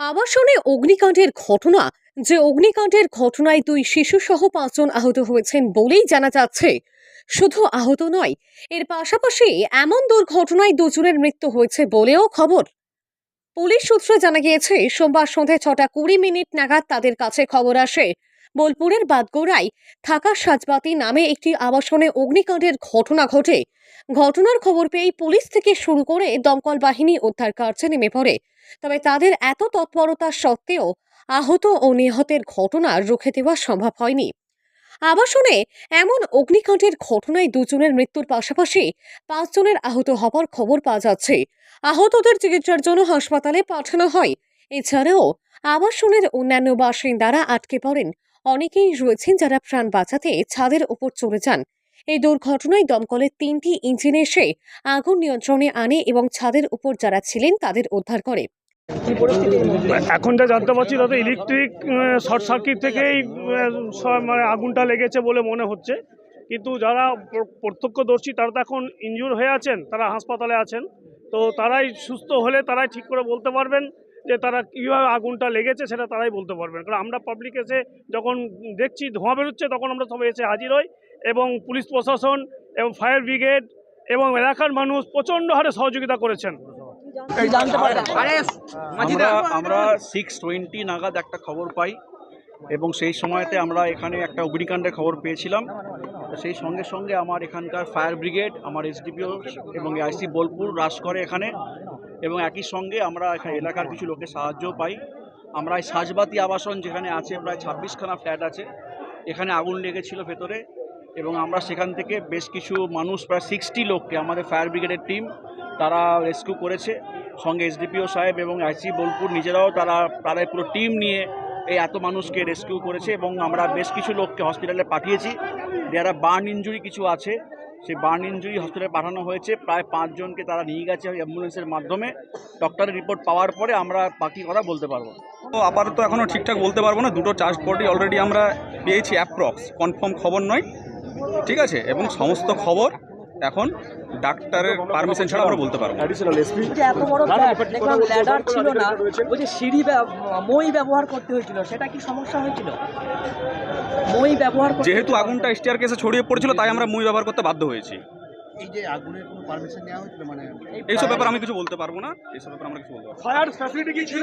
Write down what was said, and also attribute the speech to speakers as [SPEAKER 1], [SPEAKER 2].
[SPEAKER 1] আবাসনে অগ্নিকাণ্ডের ঘটনা, যে অগ্নিকাণ্ডের ঘটনায় দুই শিশুসহ পাঁচজন আহত হয়েছেন বলেই জানা যাচ্ছে। শুধু আহত নয়, এর পাশাপাশি এমন দুর্ঘটনায় দুজনের মৃত্যু হয়েছে বলেও খবর। পুলিশ সূত্রে জানা গিয়েছে, সোমবার সন্ধে ছটা কুড়ি মিনিট নাগাদ তাদের কাছে খবর আসে বোলপুরের বাদগোড়ায় থাকা সাজবাতি নামে একটি আবাসনে অগ্নিকাণ্ডের ঘটনা ঘটে। ঘটনার খবর পেয়েই পুলিশ থেকে শুরু করে দমকল বাহিনী উদ্ধার কার্যে নেমে পড়ে। তবে তাদের এত তৎপরতা সত্ত্বেও আহত ও নিহতের ঘটনা রুখে দেওয়া সম্ভব হয়নি। আবাসনে এমন অগ্নিকাণ্ডের ঘটনায় দুজনের মৃত্যুর পাশাপাশি পাঁচজনের আহত হবার খবর পাওয়া যাচ্ছে। আহতদের চিকিৎসার জন্য হাসপাতালে পাঠানো হয়। এছাড়াও আবাসনের অন্যান্য বাসিন্দারা আটকে পড়েন। অনেকেই রয়েছেন যারা প্রাণ বাঁচাতে ছাদের ওপর চলে যান। এই দুর্ঘটনায় দমকলের তিনটি ইঞ্জিন এসে আগুন নিয়ন্ত্রণে আনে এবং ছাদের উপর যারা ছিলেন তাদের উদ্ধার করে।
[SPEAKER 2] এখন যা জানতে পারছি তাতে ইলেকট্রিক শর্ট সার্কিট থেকেই মানে আগুনটা লেগেছে বলে মনে হচ্ছে। কিন্তু যারা প্রত্যক্ষদর্শী তারা তো এখন ইনজুর হয়ে আছেন তারা হাসপাতালে আছেন। তো তারাই সুস্থ হলে তারাই ঠিক করে বলতে পারবেন যে তারা কীভাবে আগুনটা লেগেছে সেটা তারাই বলতে পারবেন কারণ আমরা পাবলিক এসে যখন দেখছি ধোঁয়া বেরোচ্ছে তখন আমরা সবাই এসে হাজির হই এবং পুলিশ প্রশাসন এবং ফায়ার ব্রিগেড এবং এলাকার মানুষ প্রচণ্ড হারে সহযোগিতা করেছেন।
[SPEAKER 3] আমরা আমরা সিক্স টোয়েন্টি নাগাদ একটা খবর পাই এবং সেই সময়তে আমরা এখানে একটা অগ্নিকাণ্ডের খবর পেয়েছিলাম। সেই সঙ্গে সঙ্গে আমার এখানকার ফায়ার ব্রিগেড, আমার এসডিপিও এবং আইসি বোলপুর রাশ করে এখানে এবং একই সঙ্গে আমরা এখানে এলাকার কিছু লোকের সাহায্য পাই। আমরা এই সাজবাতি আবাসন যেখানে আছে প্রায় ছাব্বিশখানা ফ্ল্যাট আছে। এখানে আগুন লেগেছিল ভেতরে এবং আমরা সেখান থেকে বেশ কিছু মানুষ, প্রায় সিক্সটি লোককে আমাদের ফায়ার ব্রিগেডের টিম তারা রেস্কিউ করেছে। সঙ্গে এসডিপিও সাহেব এবং আইসি বোলপুর নিজেরাও তারা, তাদের পুরো টিম নিয়ে এই এত মানুষকে রেস্কিউ করেছে এবং আমরা বেশ কিছু লোককে হসপিটালে পাঠিয়েছি। যারা বার্ন ইঞ্জুরি কিছু আছে। সেই বার্ন ইঞ্জুরি হসপিটালে পাঠানো হয়েছে। প্রায় পাঁচজনকে তারা নিয়ে গেছে অ্যাম্বুলেন্সের মাধ্যমে। ডক্টরের রিপোর্ট পাওয়ার পরে আমরা বাকি কথা বলতে পারব।
[SPEAKER 4] তো আপাতত এখনও ঠিকঠাক বলতে পারব না। দুটো চার্জ বডি অলরেডি আমরা পেয়েছি অ্যাপ্রক্স কনফার্ম খবর নয়। ঠিক আছে? এবং সমস্ত খবর এখন ডাক্তারের পারমিশন ছাড়া আমরা বলতে পারব
[SPEAKER 5] এত বড় ল্যাডার ছিল না ওই যে সিঁড়ি মই ব্যবহার করতে হয়েছিল সেটা কি সমস্যা হয়েছিল? মই ব্যবহার
[SPEAKER 4] যেহেতু আগুনটা স্টিয়ার কেসে ছড়িয়ে পড়েছিল তাই আমরা মই ব্যবহার করতে বাধ্য হয়েছি।
[SPEAKER 6] এই যে আগুনের কোনো পারমিশন নেওয়া হয়েছিল মানে
[SPEAKER 4] এইসব ব্যাপার আমি কিছু বলতে পারব না এইসব ব্যাপার আমরা কিছু বলতে পারব
[SPEAKER 2] ফায়ার ফ্যাসিলিটি কি ছিল